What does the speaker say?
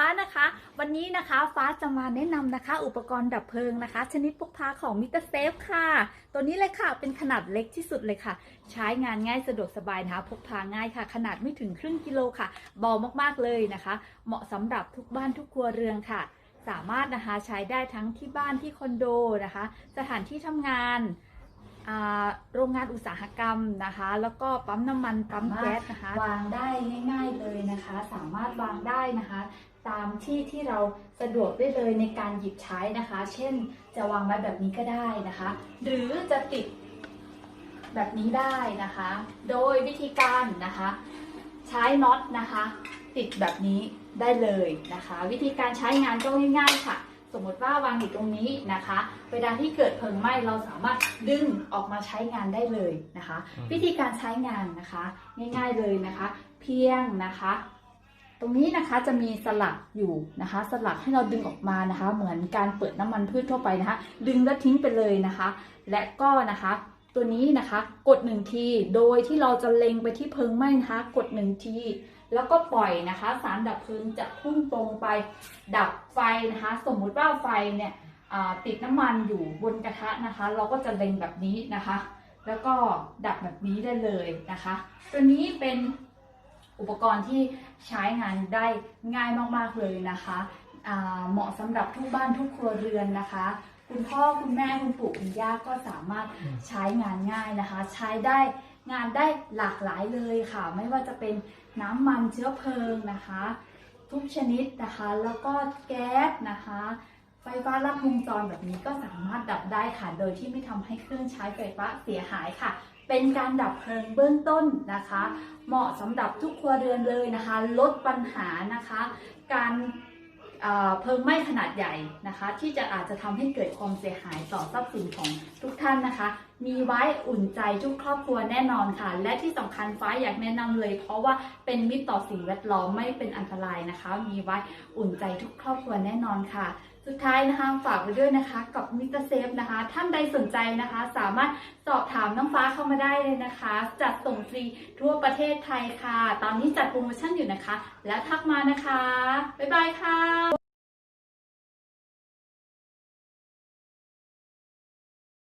ฟ้านะคะวันนี้นะคะฟ้าจะมาแนะนำนะคะ อุปกรณ์ดับเพลิงนะคะ ชนิดพกพาของมิเตอร์เซฟค่ะ ตัวนี้เลยค่ะเป็นขนาดเล็กที่สุดเลยค่ะ ใช้งานง่ายสะดวกสบายนะคะพกพาง่ายค่ะ ขนาดไม่ถึงครึ่งกิโลค่ะเบามากๆเลยนะคะ เหมาะสำหรับทุกบ้านทุกครัวเรือนค่ะ สามารถนะคะใช้ได้ทั้งที่บ้านที่คอนโดนะคะ สถานที่ทำงาน โรงงานอุตสาหกรรมนะคะ แล้วก็ปั๊มน้ำมันปั๊มแก๊สนะคะ วางได้ง่ายๆเลยนะคะ สามารถวางได้นะคะ ตามที่ที่เราสะดวกได้เลยในการหยิบใช้นะคะ เช่นจะวางไว้แบบนี้ก็ได้นะคะ หรือจะติดแบบนี้ได้นะคะ โดยวิธีการนะคะ ใช้น็อตนะคะ ติดแบบนี้ได้เลยนะคะ วิธีการใช้งานก็ง่ายๆค่ะ สมมติว่าวางอยู่ตรงนี้นะคะ เวลาที่เกิดเพลิงไหม้เราสามารถดึงออกมาใช้งานได้เลยนะคะอืมวิธีการใช้งานนะคะ ง่ายๆเลยนะคะ เพียงนะคะ ตรงนี้นะคะจะมีสลักอยู่นะคะ สลักให้เราดึงออกมานะคะ เหมือนการเปิดน้ำมันพืชทั่วไปนะคะ ดึงแล้วทิ้งไปเลยนะคะ และก็นะคะตัวนี้นะคะ กดหนึ่งที โดยที่เราจะเล็งไปที่เพลิงไหม้นะคะ กดหนึ่งที แล้วก็ปล่อยนะคะ สารดับเพลิงจะพุ่งตรงไปดับไฟนะคะ สมมุติว่าไฟเนี่ยติดน้ำมันอยู่บนกระทะนะคะ เราก็จะเล็งแบบนี้นะคะ แล้วก็ดับแบบนี้ได้เลยนะคะ ตัวนี้เป็นอุปกรณ์ที่ใช้งานได้ง่ายมากๆเลยนะคะเหมาะสำหรับทุกบ้านทุกครัวเรือนนะคะ คุณพ่อคุณแม่คุณปู่คุณย่าก็สามารถใช้งานง่ายนะคะ ใช้ได้ งานได้หลากหลายเลยค่ะ ไม่ว่าจะเป็นน้ำมันเชื้อเพลิงนะคะ ทุกชนิดนะคะ แล้วก็แก๊สนะคะ ไฟฟ้าลัดวงจรแบบนี้ก็สามารถดับได้ค่ะ โดยที่ไม่ทำให้เครื่องใช้ไฟฟ้าเสียหายค่ะ เป็นการดับเพลิงเบื้องต้นนะคะ เหมาะสำหรับทุกครัวเรือนเลยนะคะ ลดปัญหานะคะ การ เพลิงไหม้ขนาดใหญ่นะคะ ที่จะอาจจะทำให้เกิดความเสียหายต่อทรัพย์สินของทุกท่านนะคะ มีไว้อุ่นใจทุกครอบครัวแน่นอนค่ะ และที่สำคัญฟ้าอยากแนะนำเลย เพราะว่าเป็นมิตรต่อสิ่งแวดล้อมไม่เป็นอันตรายนะคะ มีไว้อุ่นใจทุกครอบครัวแน่นอนค่ะสุดท้ายนะคะฝากไว้ด้วยนะคะ กับมิสเตอร์เซฟนะคะ ท่านใดสนใจนะคะ สามารถสอบถามน้องฟ้าเข้ามาได้เลยนะคะ จัดส่งฟรีทั่วประเทศไทยค่ะ ตอนนี้จัดโปรโมชั่นอยู่นะคะ แล้วทักมานะคะ บ๊ายบายค่ะ